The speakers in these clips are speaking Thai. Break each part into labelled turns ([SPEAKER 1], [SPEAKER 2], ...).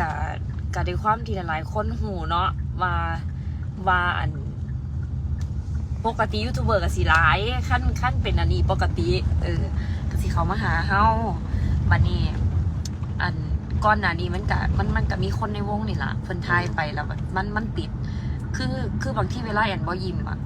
[SPEAKER 1] กะกะด้วยความที่หลายๆคนหูเนาะว่าว่าอันปกติยูทูบเบอร์ก็สิหลายขั้นขั้นเป็นอันนี้ปกติ เออก็สิเขามาหาเฮาบัดนี้อันก้อนหน้านี้มันกะมันมันก็มีคนในวงนี่ล่ะเพิ่นทายไปแล้วมันมันมันติด คือคือบางที่เวลาแอนบ่ยิ้มอะ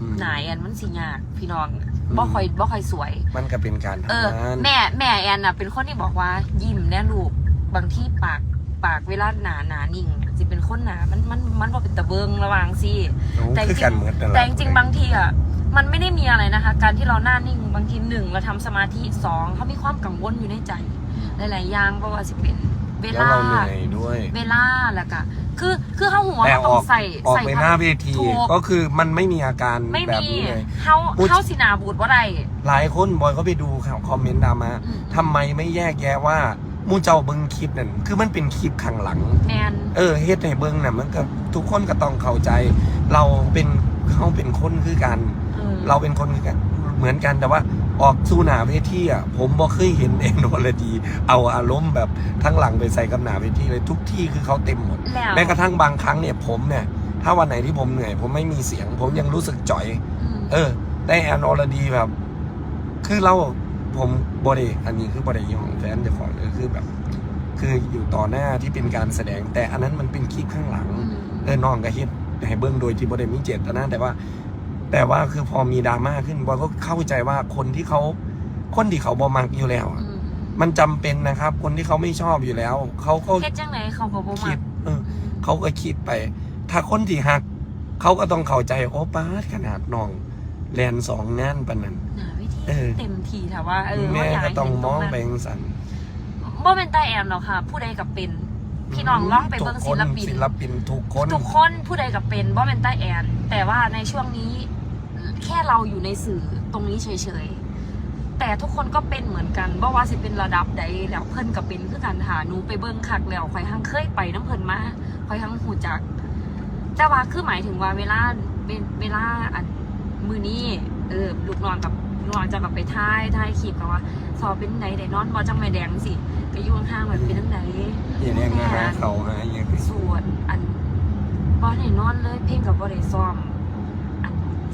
[SPEAKER 2] อืม
[SPEAKER 1] หนาแอนมันสิยากพี่น้องบ่ค่อยบ่ค่อยสวย
[SPEAKER 2] มันก็เป็นการ
[SPEAKER 1] เอ
[SPEAKER 2] ทำ
[SPEAKER 1] อ
[SPEAKER 2] งาน
[SPEAKER 1] แม่แม่แอนน่ะ เป็นคนที่บอกว่ายิ้มแน่ลูกบางที่ปาก ปากเวลาหนาหนานิ่งสิเป็นคนหนา มันมันมันบ่เป็นตะเบิงระหว่างสิ
[SPEAKER 2] โอ้
[SPEAKER 1] แต่จ
[SPEAKER 2] คือ
[SPEAKER 1] ริ
[SPEAKER 2] กัน
[SPEAKER 1] ง
[SPEAKER 2] เหมือนกัน
[SPEAKER 1] แต่จริงๆบางทีอะมันไม่ได้มีอะไรนะคะ การที่เราหน้านิ่งบางทีหนึ่งเราทำสมาธิสองเขามีความกังวลอยู่ในใจ หลายๆอย่างเพราะว่าสิเป็นเว
[SPEAKER 2] แล้ว
[SPEAKER 1] ลา
[SPEAKER 2] เราเหนื่อยด้วย
[SPEAKER 1] เวลาแล้วก็คือคือเขาหัว
[SPEAKER 2] แต่
[SPEAKER 1] เขาต้
[SPEAKER 2] อ
[SPEAKER 1] อ
[SPEAKER 2] องก
[SPEAKER 1] ใส่
[SPEAKER 2] ออก
[SPEAKER 1] ใส่
[SPEAKER 2] ไปหน้าเวที
[SPEAKER 1] ถูก
[SPEAKER 2] ก็คือมันไม่มีอาการ
[SPEAKER 1] ไม่
[SPEAKER 2] แบบ
[SPEAKER 1] มี
[SPEAKER 2] นี้เลย
[SPEAKER 1] เขา
[SPEAKER 2] พูด
[SPEAKER 1] เขาสินาบูดว่าไร
[SPEAKER 2] หลายคนบอยก็ไปดูคอมเมนต์ดรามา
[SPEAKER 1] อืม
[SPEAKER 2] ทำไมไม่แยกแยะว่าห มูเจ้าเบิ้งคลิปนั่นคือมันเป็นคลิปข้างหลัง
[SPEAKER 1] แมน
[SPEAKER 2] เออเฮ็ดให้เบิ้งน่ะมันก็ทุกคนก็ต้องเข้าใจ เราเป็นเขาเป็นคนคือกัน
[SPEAKER 1] ออ
[SPEAKER 2] เราเป็นคนคือกันเหมือนกันแต่ว่าออกสู้หนาเวทีอะผมบ่เคยเห็นเองโนรดี เอาอารมณ์แบบทั้งหลังไปใส่กับหนาเวทีเลยทุกที่คือเขาเต็มหมด
[SPEAKER 1] แล้ว
[SPEAKER 2] แม้กระทั่งบางครั้งเนี่ยผมเนี่ย ถ้าวันไหนที่ผมเหนื่อย ผมไม่มีเสียง ผมยังรู้สึกจ่อย
[SPEAKER 1] ม
[SPEAKER 2] เออ ได้แอนอรดีแบบ คือเรา ผมบริอันนี้คือบริของแฟนเจ้าของเลยคือแบบ คืออยู่ต่อหน้าที่เป็นการแสดง แต่อันนั้นมันเป็นคลิปข้างหลัง
[SPEAKER 1] อืม
[SPEAKER 2] เออน้องก็เฮ็ดให้เบิ้งโดยที่บริมีเจตนาแต่ว่า แต่ว่าคือพอมีดราม่าขึ้นบอยก็เข้าใจว่าคนที่เขาคนที่เขาบอมักอยู่แล้วอะ
[SPEAKER 1] อืม
[SPEAKER 2] มันจำเป็นนะครับ คนที่เขาไม่ชอบอยู่แล้ว เขาก็
[SPEAKER 1] เฮ็ดจังไหนเขาก็บ่
[SPEAKER 2] คิ
[SPEAKER 1] มั
[SPEAKER 2] ด
[SPEAKER 1] ก
[SPEAKER 2] เออเขาก็คิดไป ถ้าคนที่หัก เขาก็ต้องเข้าใจโอ้ป้าดขนาดน้องแลนสองงานปานนั้น
[SPEAKER 1] หาวิธี
[SPEAKER 2] เออ
[SPEAKER 1] เต็มที่แต่ว่าเออ
[SPEAKER 2] แม่
[SPEAKER 1] ว่าอยาก
[SPEAKER 2] ก็
[SPEAKER 1] ให้
[SPEAKER 2] ต้อง
[SPEAKER 1] เห็น
[SPEAKER 2] ม
[SPEAKER 1] ตร
[SPEAKER 2] อง
[SPEAKER 1] นั้น
[SPEAKER 2] ไปจังสัน
[SPEAKER 1] บ่เป็นตาแอนหรอกค่ะ ผู้ใดกับเป็น พี่น้องร้องไปเบิ่งศิลปิน
[SPEAKER 2] ศิลปินทุกคน
[SPEAKER 1] ทุกคนผู้ใดกับเป็นบ่เป็นตาแอน แต่ว่าในช่วงนี้แค่เราอยู่ในสื่อตรงนี้เฉยๆ แต่ทุกคนก็เป็นเหมือนกันบ่ว่าสิเป็นระดับใดแล้วเพิ่นก็เป็นคือกันหาหนูไปเบิ่งคักแล้วข่อยหังเคยไปน้ำเพิ่นมาข่อยหังหูจัก แต่ว่าคือหมายถึงว่าเวลาเวเวลาอันมือนี้เออลูกนอนกับ ลูกนอนจะกับไปท้ายท้ายคลิปกับว่าสอบเป็นไหนได้นอนบ่จังไม่แดงสิก็อยู่ข้างๆแบบเป็นจังได
[SPEAKER 2] อย่าเรียกนะฮะเขาฮะอย่างนี้
[SPEAKER 1] สวดอันบ่ได้นอนเลยเพลงกับบ่ได้ซ้อมอัน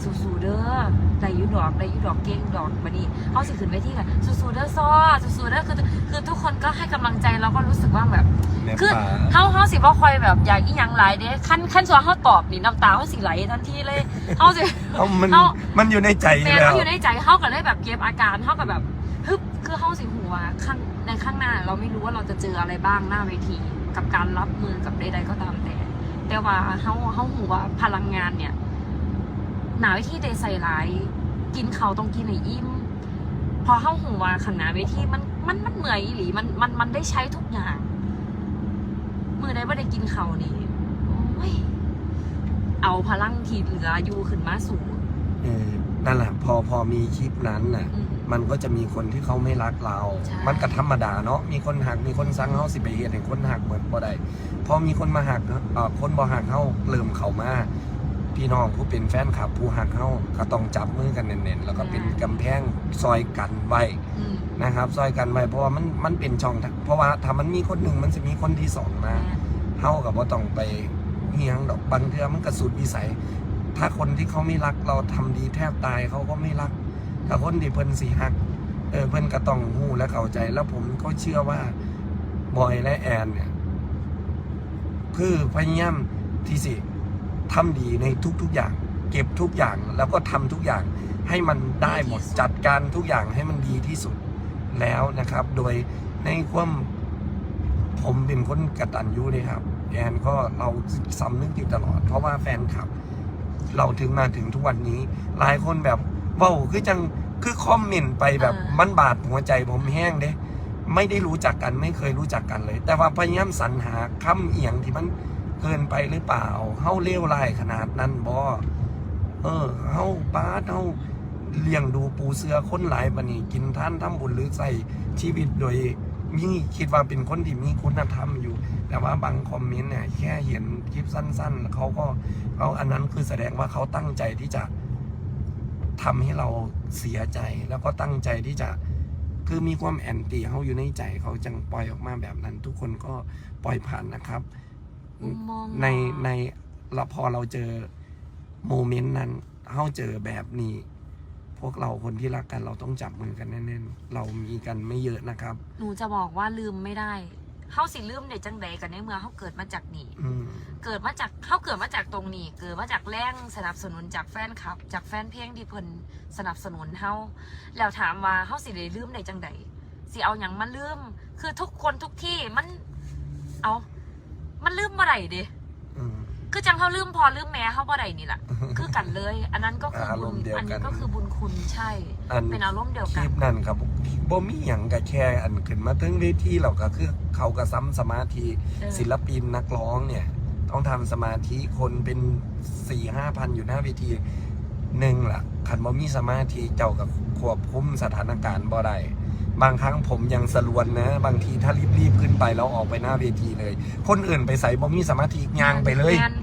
[SPEAKER 1] สู้ๆเด้อได้อยู่ดอกได้อยู่ดอกเก่งดอกบัดนี้เฮาสิขึ้นเวทีกันสู้ๆเด้อซ้อสู้ๆเด้อคือคือทุกคนก็ให้กำลังใจเราก็รู้สึกว่าแบบ
[SPEAKER 2] ใน
[SPEAKER 1] คือ
[SPEAKER 2] ป่า
[SPEAKER 1] เฮาเฮาสิบ่ค่อยแบบอยากอีหยังหลายเด้คันคันสัวเฮาตอบนี่น้ำตาเฮาสิไหลทันทีเลยเฮาสิ
[SPEAKER 2] เอามัน
[SPEAKER 1] เขา
[SPEAKER 2] มันอยู่ในใจอ
[SPEAKER 1] แม่
[SPEAKER 2] ยู่แล้ว
[SPEAKER 1] เขาอยู่ในใจเฮาก็เลยแบบเก็บอาการเฮาก็แบบฮึบคือเฮาสิหัวาข้างในข้างหน้าเราไม่รู้ว่าเราจะเจออะไรบ้างหน้าเวที กับการรับมือกับใดๆก็ตามแต่ แต่ว่าเฮาเฮาหูว่าพลังงานเนี่ย หนาเวทีเดใส่หลายกินเขาวต้องกินให้อิ่มพอเฮาหูว่าขันหนาเวทีมันมันมันเหนื่อยอีหลีมันมันมันได้ใช้ทุกอย่างมือได้ว่าได้กินเขาวนี่โอ้ยเอาพลังที่เหลืออยู่ขึ้นมาสู่
[SPEAKER 2] เออนั่นแหละพอพอมีคลิปนั้นน่ะ
[SPEAKER 1] อืม
[SPEAKER 2] มันก็จะมีคนที่เขาไม่รักเรา
[SPEAKER 1] ใช่
[SPEAKER 2] มันก็ธรรมดาเนาะมีคนหักมีคนสั่งเฮาสิไปเฮ็ดให้คนหักเหมือนบ่ได้พอมีคนมาหักเอ่อคนบ่หักเฮาเริ่มเข้ามา พี่น้องผู้เป็นแฟนคลับผู้หักเฮาก็ต้องจับมือกันเน้นๆ แล้วก็เป็นกำแพงซอยกันไว้
[SPEAKER 1] อืม
[SPEAKER 2] นะครับ ซอยกันไว้เพราะว่ามันมันเป็นช่องทางเพราะว่าถ้ามันมีคนหนึ่งมันจะมีคนที่สองมา เท่ากับว่าต้องไปเฮียงดอกบางเทือมันกระสุดวิสัย ถ้าคนที่เขาไม่รักเราทำดีแทบตายเขาก็ไม่รัก ถ้าคนที่เพิ่นสีหัก เออเพิ่นก็ต้องหู้และเข้าใจ แล้วผมก็เชื่อว่าบอยและแอนเนี่ย คือพยายามที่สิ ทำดีในทุกๆอย่าง เก็บทุกอย่างแล้วก็ทำทุกอย่างให้มันได้หมดจัดการทุกอย่างให้มันดีที่สุดแล้วนะครับ โดยในความผมเป็นคนกระตันยูเลยครับแอนก็เราสำนึกอยู่ตลอด เพราะว่าแฟนคลับ เราถึงมาถึงทุกวันนี้ หลายคนแบบเว้าคือจังคือคอมเมนต์ไปแบบ
[SPEAKER 1] อ่ามั
[SPEAKER 2] มันบาดหัวใจผมแห้งเด้ไม่ได้รู้จักกันไม่เคยรู้จักกันเลย แต่ว่าพยายามสรรหาคำเอียงที่มัน เกินไปหรือเปล่าเฮาเลวร้ายขนาดนั้นบ่เออเฮาป้าเฮาเลี้ยงดูปูเสือคนหลายบันนี้กินท่านทำบุญหรือใส่ชีวิตโดยมีคิดว่าเป็นคนที่มีคุณธรรมอยู่ แต่ว่าบางคอมเมนต์เนี่ยแค่เห็นคลิปสั้น ๆเขาก็เขาอันนั้นคือแสดงว่าเขาตั้งใจที่จะทำให้เราเสียใจแล้วก็ตั้งใจที่จะคือมีความแอนตี้เขาอยู่ในใจเขาจังปล่อยออกมาแบบนั้น ทุกคนก็ปล่อยผ่านนะครับ
[SPEAKER 1] มุมมอง
[SPEAKER 2] ในในเราพอเราเจอโมเมนต์นั้นเขาเจอแบบนี้ พวกเราคนที่รักกันเราต้องจับมือกันแน่นๆ เรามีกันไม่เยอะนะครับ
[SPEAKER 1] หนูจะบอกว่าลืมไม่ได้เฮาสิลืมได้จังใดกันในเมื่อเฮาเกิดมาจากนี่
[SPEAKER 2] อืม
[SPEAKER 1] เกิดมาจากเขาเกิดมาจากตรงนี้ เกิดมาจากแรงสนับสนุนจากแฟนคลับ จากแฟนเพลงที่เพิ่นสนับสนุนเฮาแล้วถามว่าเฮาสิได้ลืมได้จังใดสิเอาหยังมาลืม คือทุกคนทุกที่มัน เอา มันลืมบ่ได้เด้
[SPEAKER 2] อืม
[SPEAKER 1] คือจังเขาลืมพอลืมแม่เขาบ่ได้นี่แหละคือกันเลย อันนั้นก็คือ
[SPEAKER 2] อา
[SPEAKER 1] บุ
[SPEAKER 2] ร
[SPEAKER 1] ญ
[SPEAKER 2] มณ์เดียวกัน
[SPEAKER 1] อันนี้ก็คือบุญคุณใช่
[SPEAKER 2] อัน
[SPEAKER 1] เป็นอารมณ์เดียว
[SPEAKER 2] ค
[SPEAKER 1] กั
[SPEAKER 2] ลิ
[SPEAKER 1] น
[SPEAKER 2] ปนั้นครับบ่มีหยังกับแค่อันขึ้นมาถึงเวทีเราก็คือเขากระซ้ำสมาธิ
[SPEAKER 1] เออ
[SPEAKER 2] ศิลปินนักร้องเนี่ย ต้องทำสมาธิคนเป็นสี่ห้าพันอยู่หน้าเวทีหนึ่งล่ะขันบ่มีสมาธิเจ้ากับควบคุมสถานการณ์บ่ได้ บางครั้งผมยังสลวนนะ บางทีถ้ารีบๆขึ้นไปแล้วออกไปหน้าเวทีเลย คนอื่นไปใส่บ่มีสมาธิย่างไปเลย
[SPEAKER 1] แม่น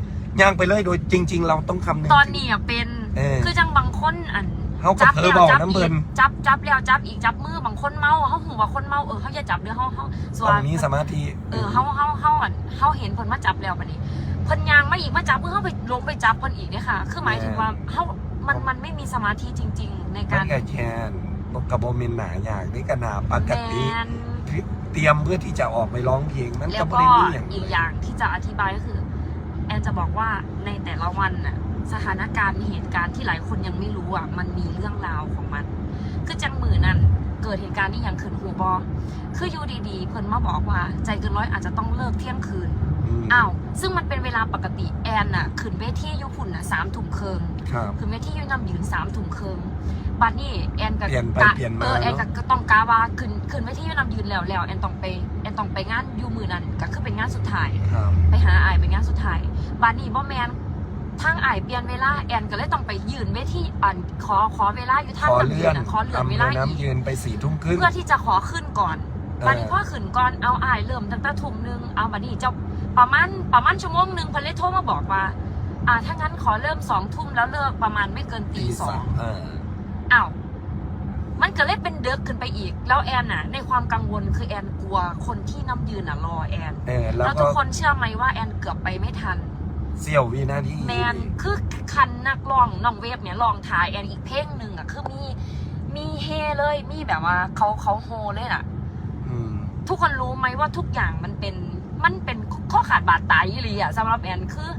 [SPEAKER 2] ย่างไปเลยโดยจริง ๆ เราต้องคำนึง
[SPEAKER 1] ตอนนี้อะเป็น
[SPEAKER 2] เออ
[SPEAKER 1] คือจังบางคนอัน
[SPEAKER 2] เขาก็เพ้อบอกน้ำเบิน
[SPEAKER 1] จับจับแล้วจับอีกจับมือบางคนเมาเขาหูว่าคนเมาเออเขาอย่าจับเด้อเขาเขาส่
[SPEAKER 2] ต
[SPEAKER 1] ว
[SPEAKER 2] ร
[SPEAKER 1] น
[SPEAKER 2] งนี้สมาธิ
[SPEAKER 1] เออเขาเขาเขาอันเขาเห็นเพิ่นมาจับแล้วบัดนี้เพิ่นยางมาอีกมาจับเพื่อเขาไปลงไปจับเพิ่นอีกเนี่ยค่ะ คือหมายถึงว่าเขามันมันไม่มีสมาธิจริง ๆ ใน
[SPEAKER 2] มั
[SPEAKER 1] กานร
[SPEAKER 2] ก็แค่ กระโบเมนหนาอย่างนี่ก็หนาปกติ
[SPEAKER 1] แมน
[SPEAKER 2] เตรียมเพื่อที่จะออกไปร้องเพลงมัน
[SPEAKER 1] แล้
[SPEAKER 2] ก็
[SPEAKER 1] ว
[SPEAKER 2] ไม่
[SPEAKER 1] ก็
[SPEAKER 2] ได้มีอย่าง
[SPEAKER 1] อีก
[SPEAKER 2] เลย
[SPEAKER 1] อย่างที่จะอธิบายก็คือ แอนจะบอกว่าในแต่ละวันน่ะสถานการณ์เหตุการณ์ที่หลายคนยังไม่รู้อะมันมีเรื่องราวของมัน คือจังมือนั่นเกิดเหตุการณ์นี้อย่างคืนหูบอคืออยู่ดีๆเพิ่นมาบอกว่าใจเกินร้อยอาจจะต้องเลิกเที่ยงคืน
[SPEAKER 2] ม
[SPEAKER 1] อ้าว ซึ่งมันเป็นเวลาปกติแอนน่ะ ขึ้นเวทีอยุพุ่นน่ะสามถุ่มเคิง
[SPEAKER 2] ครับ
[SPEAKER 1] ขึ้นเวทีอยุนำยืนสามถุ่มเคิง บัดนี้แอนกับ
[SPEAKER 2] เปลี่ยนไป
[SPEAKER 1] กะ
[SPEAKER 2] เปลี่ยนมา
[SPEAKER 1] เออแอน
[SPEAKER 2] เนอะ
[SPEAKER 1] ก็ต้องกาว่าขึ้นขึ้นเวทีอยุนำยืนแล้วแล้วแอนต้องไปแอนต้องไปงานอยูมือนั้นก็คือเป็นงานสุดท้าย
[SPEAKER 2] ครับ
[SPEAKER 1] ไปหาไอายเป็นงานสุดท้ายบานี่บ่แมนทางไอายเปลี่ยนเวลาแอนก็เลยต้องไปยืนเวทีอันขอขอเวลาอยู่ทาง
[SPEAKER 2] ขอ
[SPEAKER 1] น้ำ
[SPEAKER 2] เลื่
[SPEAKER 1] ยื
[SPEAKER 2] อน
[SPEAKER 1] นอะขอเลื่อน
[SPEAKER 2] อำ
[SPEAKER 1] เว
[SPEAKER 2] เภ
[SPEAKER 1] ลา
[SPEAKER 2] อ
[SPEAKER 1] อีก
[SPEAKER 2] น้ำยืนไปสี่ทุ่มครึ่ง
[SPEAKER 1] เพื่อที่จะขอขึ้นก่อน
[SPEAKER 2] เออ
[SPEAKER 1] บานี่พ่อขึ้นก่อนเอาไอายเริ่มตั้งแต่ทุ่มหนึงเอาบานี่เจ้าประมาณประมาณชั่วโมงหนึ่งเพิ่นเลยโทรมาบอกว่าอ่าถ้างั้นขอเริ่มสองทุ่มแล้วเลิกประมาณไม่เกินตีสอง
[SPEAKER 2] เออ
[SPEAKER 1] อ้าวมันก็เลยเป็นเดิกขึ้นไปอีก แล้วแอนน่ะ ในความกังวลคือแอนกลัวคนที่น้ำยืนน่ะรอแอน
[SPEAKER 2] เออแล้ว
[SPEAKER 1] แล้ว
[SPEAKER 2] ก็
[SPEAKER 1] ทุกคนเชื่อไหมว่าแอนเกือบไปไม่ทัน
[SPEAKER 2] เสี้ยววินาที
[SPEAKER 1] แมนคือคันนักร้องน้องเวฟเนี่ยลองถ่ายแอนอีกเพลงหนึ่งอะคือมีมีเฮเลยมีแบบว่าเขาเขาโฮเลยล่ะ
[SPEAKER 2] อืม
[SPEAKER 1] ทุกคนรู้ไหมว่าทุกอย่างมันเป็นมันเป็นข้อขาดบาดตายเลยอะสำหรับแอนคือ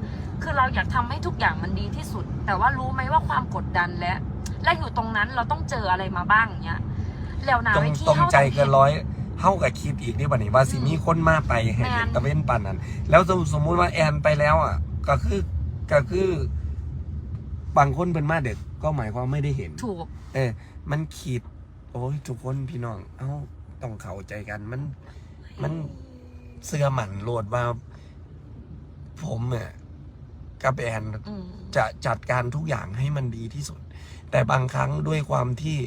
[SPEAKER 1] คือเราอยากทำให้ทุกอย่างมันดีที่สุด แต่ว่ารู้ไหมว่าความกดดันและ และอยู่ตรงนั้นเราต้องเจออะไรมาบ้างเนี้ยแล้วนา
[SPEAKER 2] ตรง
[SPEAKER 1] ไว้ที่
[SPEAKER 2] ตรง
[SPEAKER 1] เข้า
[SPEAKER 2] ใจ
[SPEAKER 1] ต้อง
[SPEAKER 2] เกินร้อยเท่ากับคิดอีกนี่บัดนี้ว่าสิมีคนมาไปเห็น
[SPEAKER 1] แม่น
[SPEAKER 2] ตะเวนปันนั้น แล้วสมมุติว่าแอนไปแล้วอะ ก็คือก็คือบางคนเป็นมาเด็กก็หมายความไม่ได้เห็น
[SPEAKER 1] ถูก
[SPEAKER 2] เออ มันขีด โอ้ยทุกคนพี่น้อง เอ้า ต้องเข้าใจกัน มัน มันเสื้อหมันโหลดว่า ผมเนี่ยกับแอน
[SPEAKER 1] อืม
[SPEAKER 2] จะจัดการทุกอย่างให้มันดีที่สุด แต่บางครั้งด้วยความที่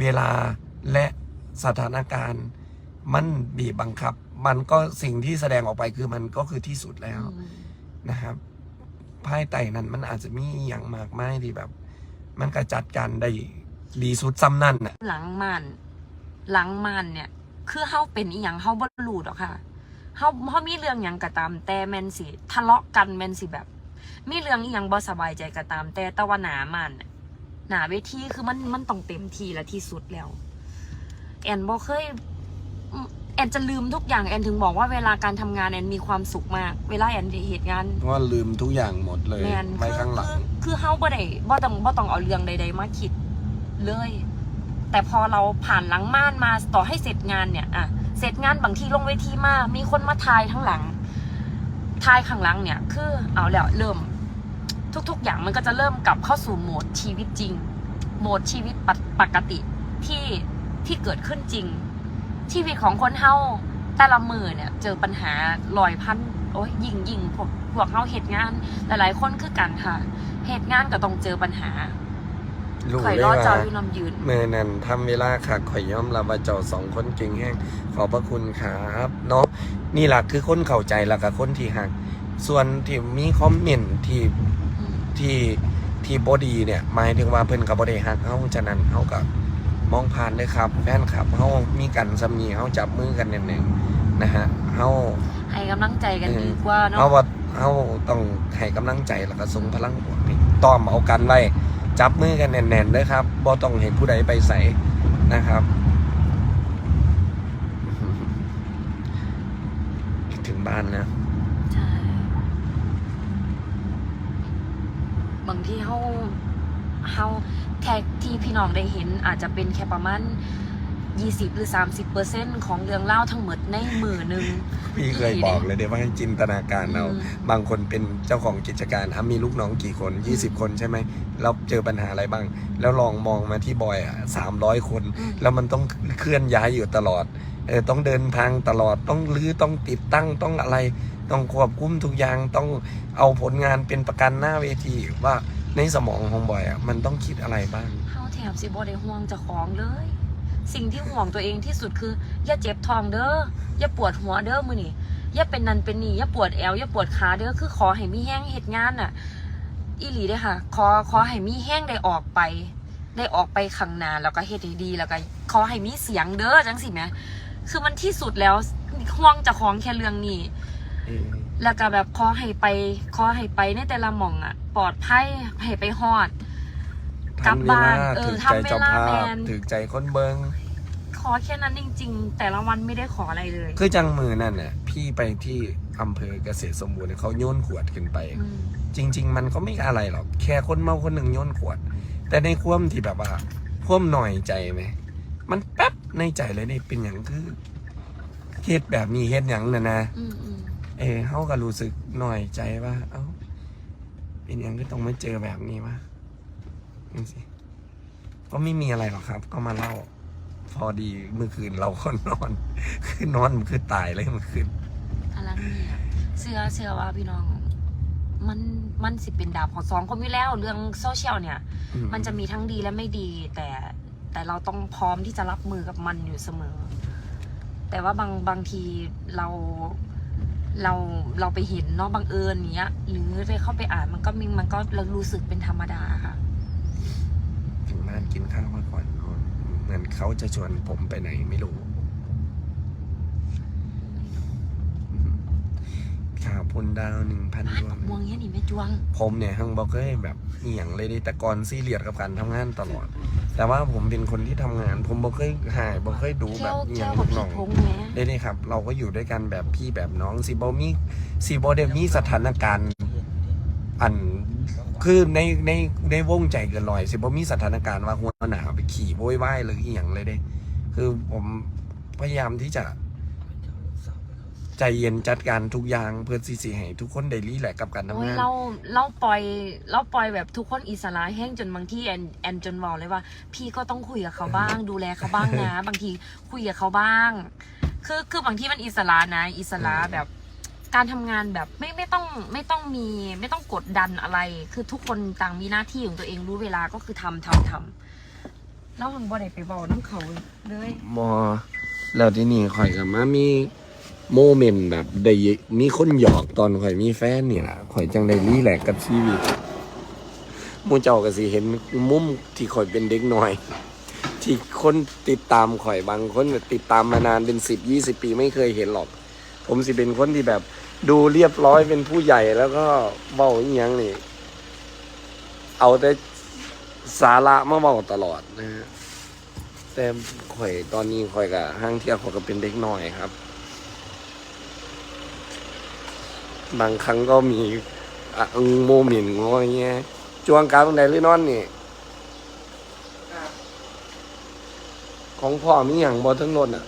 [SPEAKER 2] เวลาและสถานการณ์ มันบีบบังคับ มันก็สิ่งที่แสดงออกไปคือมันก็คือที่สุดแล้ว
[SPEAKER 1] อืม
[SPEAKER 2] นะครับภายใต้นั้นมันอาจจะมีอย่างมากมายที่แบบ มันก็จัดการได้ดีสุดซ้ำนั่นน่ะ
[SPEAKER 1] หลังมานหลังมานเนี่ย คือเฮาเป็นอีหยังเฮาบ่รู้ดอกค่ะเฮาเฮามีเรื่องหยังก็ตามแต่แม่นสิทะเลาะกันแม่นสิแบบ มีเรื่องอีหยังบ่สบายใจก็ตามแต่แตะวันหนามันน่ะ หนาเวทีคือมันมันต้องเต็มที่และที่สุดแล้ว แอนบ่เคยอืมแอนจะลืมทุกอย่างแอนถึงบอกว่าเวลาการทำงานแอนมีความสุขมาก เวลาแอนได้เหตุงาน
[SPEAKER 2] ว่าลืมทุกอย่างหมดเลย
[SPEAKER 1] แมน
[SPEAKER 2] ไว้
[SPEAKER 1] คือ
[SPEAKER 2] ข้างหลัง
[SPEAKER 1] คือคือเฮาบ่ได้บ่ต้องบ่ต้องเอาเรื่องใด ๆ มาคิดเลย แต่พอเราผ่านหลังม่านมาต่อให้เสร็จงานเนี่ยอะเสร็จงานบางทีลงเวทีมามีคนมาทายทั้งหลังทายข้างหลังเนี่ย คือเอาแล้วเริ่ม ทุก ๆ อย่างมันก็จะเริ่มกลับเข้าสู่โหมดชีวิตจริง โหมดชีวิตปกปกติที่ที่เกิดขึ้นจริง ชีวิตของคนเฮาแต่ละมือเนี่ยเจอปัญหาลอยพันโอ้ยยิงยิงพวกพวกเฮาเหตุงานหลายๆคนคือกันค่ะเหตุงานก็ต้องเจอปัญหา
[SPEAKER 2] รู้
[SPEAKER 1] ข่อย
[SPEAKER 2] เลย
[SPEAKER 1] รอ
[SPEAKER 2] ว่า
[SPEAKER 1] เจ้าอยู่นำยืน
[SPEAKER 2] เมื่อนั้นทำเวลาค่ะข่อยยอมรับว่าเจ้าสองคนเก่งแห้งขอบพระคุณครับเนาะนี่แหละคือคนเข้าใจแล้วกับคนที่หัก ส่วนที่มีคอมเมนต์ที่
[SPEAKER 1] อืม
[SPEAKER 2] ที่ที่บอดีเนี่ยหมายถึงว่าเพิ่นกับบอดีฮักเฮาฉะนั้นเฮากับมองผ่านเลยครับ แฟนครับเฮามีกันสำนีเฮาจับมือกันแน่นๆนะฮะเฮา
[SPEAKER 1] ให้กำลังใจกันดีกว่าเนาะ
[SPEAKER 2] เฮาว่าเฮาต้องให้กำลังใจแล้วก็ส่งพลังบวกนี่ต้อมเอากันไว้จับมือกันแน่นๆเด้อครับบ่ต้องให้ผู้ใดไปใส่นะครับคิดถึงบ้านนะ
[SPEAKER 1] ใช่ บางที่เฮาเฮาแท็กที่พี่น้องได้เห็นอาจจะเป็นแค่ประมาณ20 หรือ 30เปอร์เซ็นต์ของเรื่องเล่าวทั้งหมดในมือหนึ่ง
[SPEAKER 2] พี่เคยบอกเลยเดี๋ยวว่าให้จินตนาการเอา
[SPEAKER 1] อืม
[SPEAKER 2] บางคนเป็นเจ้าของกิจการอะมีลูกน้องกี่คน 20 คนใช่ไหมแล้วเจอปัญหาอะไรบ้าง แล้วลองมองมาที่บอยอะสามร้อยคน
[SPEAKER 1] อืม
[SPEAKER 2] แล้วมันต้องเคลื่อนย้ายอยู่ตลอด เออต้องเดินทางตลอดต้องรื้อต้องติดตั้งต้องอะไร ต้องควบคุมทุกอย่างต้องเอาผลงานเป็นประกันหน้าเวทีว่าในสมองของบอยอะมันต้องคิดอะไรบ้าง
[SPEAKER 1] เฮาแถบสิบ่ได้ห่วงเจ้าของเลย สิ่งที่ห่วงตัวเองที่สุดคือ อย่าเจ็บท้องเด้ออย่าปวดหัวเด้อมือนี้อย่าเป็นนันเป็นนี่อย่าปวดแอวอย่าปวดขาเด้อคือขอให้มีแห้งเฮ็ดงานน่ะอีหลีเด้ค่ะ ขอขอให้มีแห้งได้ออกไป ได้ออกไปข้างหน้าแล้วก็เฮ็ดให้ดีแล้วก็ขอให้มีเสียงเด้อจังสิแหม คือมันที่สุดแล้วห่วงเจ้าของแค่เรื่องนี้
[SPEAKER 2] เออ
[SPEAKER 1] แล้วก็แบบขอให้ไปขอให้ไปในแต่ละหม่องอะ ปลอดภัยให้ไปฮอด กลับบ้านเออ
[SPEAKER 2] ถึงใจ
[SPEAKER 1] ทำเว
[SPEAKER 2] เจ้า
[SPEAKER 1] ลา
[SPEAKER 2] ภา
[SPEAKER 1] แม
[SPEAKER 2] พ
[SPEAKER 1] น
[SPEAKER 2] ถึงใจคนเบิง
[SPEAKER 1] ขอแค่นั้นจริง ๆ แต่ละวันไม่ได้ขออะไรเลย
[SPEAKER 2] คือจังมือนั่นน่ะพี่ไปที่อำเภอเกษตรสมบูรณ์เนี่ยเขาโยนขวดขึ้นไป
[SPEAKER 1] อืม
[SPEAKER 2] จริง ๆ มันก็ไม่อะไรหรอกแค่คนเมาคนหนึ่งโยนขวด แต่ในความที่แบบว่าความหน่อยใจไหม มันแป๊บในใจเลยนี่เป็นอย่างคือเฮ็ดแบบนี้เฮ็ดอย่างน่ะนะ
[SPEAKER 1] อืมอืม
[SPEAKER 2] เออเขาก็รู้สึกหน่อยใจว่า เอ้า เป็นอย่างก็ต้องมาเจอแบบนี้วะนี่สิก็ไม่มีอะไรหรอกครับ ก็มาเล่า พอดีเมื่อคืนเราก็นอน คือนอนมันคือตายเลยเมื่อคืน
[SPEAKER 1] พลังเนี่ยเชื่อเชื่อว่าพี่น้อง มันมันสิเป็นดาบของสองคนอยู่แล้ว เรื่องโซเชียลเนี่ย
[SPEAKER 2] อื
[SPEAKER 1] มันจะมีทั้งดีและไม่ดี แต่ แต่เราต้องพร้อมที่จะรับมือกับมันอยู่เสมอ แต่ว่าบางบางทีเราเราเราไปเห็นเนาะบังเอิญเนี้ย หรือไปเข้าไปอ่านมันก็มีมันก็รู้สึกเป็นธรรมดาค่ะ
[SPEAKER 2] ถึงบ้านกินข้าวมาก่อนนอนเหมือนเขาจะชวนผมไปไหนไม่รู้ข่าวพุนดาวหนึ่งพันดวง
[SPEAKER 1] ม่วงเนี้ยนี่ไม่จวง
[SPEAKER 2] ผมเนี่ยฮังบอกเคยแบบเหี่ยงเลยดิแต่ก่อนซีเรียสกับการทำงานตลอด แต่ว่าผมเป็นคนที่ทำงาน ผมบอกเคยหายบอกเคยดู
[SPEAKER 1] เที่
[SPEAKER 2] แบ
[SPEAKER 1] ย
[SPEAKER 2] บ
[SPEAKER 1] ว
[SPEAKER 2] เหี่
[SPEAKER 1] เที่
[SPEAKER 2] ย
[SPEAKER 1] ย
[SPEAKER 2] ง
[SPEAKER 1] ว
[SPEAKER 2] ลู
[SPEAKER 1] กับ
[SPEAKER 2] กน้
[SPEAKER 1] พี่
[SPEAKER 2] อง
[SPEAKER 1] พงษ์แหม
[SPEAKER 2] ได้นี่ครับ เราก็อยู่ด้วยกันแบบพี่แบบน้องซีบอมีซีบอเดมีสถานการณ์อันคือในในในวงใจเกินลอยซีบอมีสถานการณ์ว่าหัวหนาไปขี่โวยวายหรืออหย่างเลยเด้ คือผมพยายามที่จะ ใจเย็นจัดการทุกอย่างเพื่อสิสิให้ทุกคนได้รีแลกซ์กับการทำ
[SPEAKER 1] โอ้ย
[SPEAKER 2] งาน
[SPEAKER 1] เราเราปล่อยเราปล่อยแบบทุกคนอิสระแห้งจนบางที่แอนแอนจนบอกเลยว่า พี่ก็ต้องคุยกับเขาบ้าง ดูแลเขาบ้างนะ บางทีคุยกับเขาบ้าง คือคือบางที่มันอิสระนะ อิสระแบบการทำงานแบบไม่ไม่ต้องไม่ต้องมีไม่ต้องกดดันอะไร คือทุกคนต่างมีหน้าที่ของตัวเองรู้เวลาก็คือทำทำทำแล้วมันบ่ได้ไปบอกน้ำเขาเลย
[SPEAKER 2] มอแล้วที่นี่ข่อยกับมามี โมเมนต์แบบได้มีคนหยอกตอนข่อยมีแฟนเนี่ยล่ะข่อยจังได้รีแลกซ์กับชีวิตมูเจ้าก็สิเห็นมุมที่ข่อยเป็นเด็กน้อย ที่คนติดตามข่อยบางคนติดตามมานานเป็นสิบยี่สิบปีไม่เคยเห็นหรอก ผมสิเป็นคนที่แบบ ดูเรียบร้อยเป็นผู้ใหญ่แล้วก็เบาอีหยังนี่ เอาแต่สาระมาเบาตลอดนะฮะแต่ข่อยตอนนี้ข่อยกับห้างเที่ยวข่อยก็เป็นเด็กน้อยครับ บางครั้งก็มีอะโมเมนต์งอแงจวงกลางไหนหรือนอนนี่ของพ่อมีอย่างบอทั้งรถอะ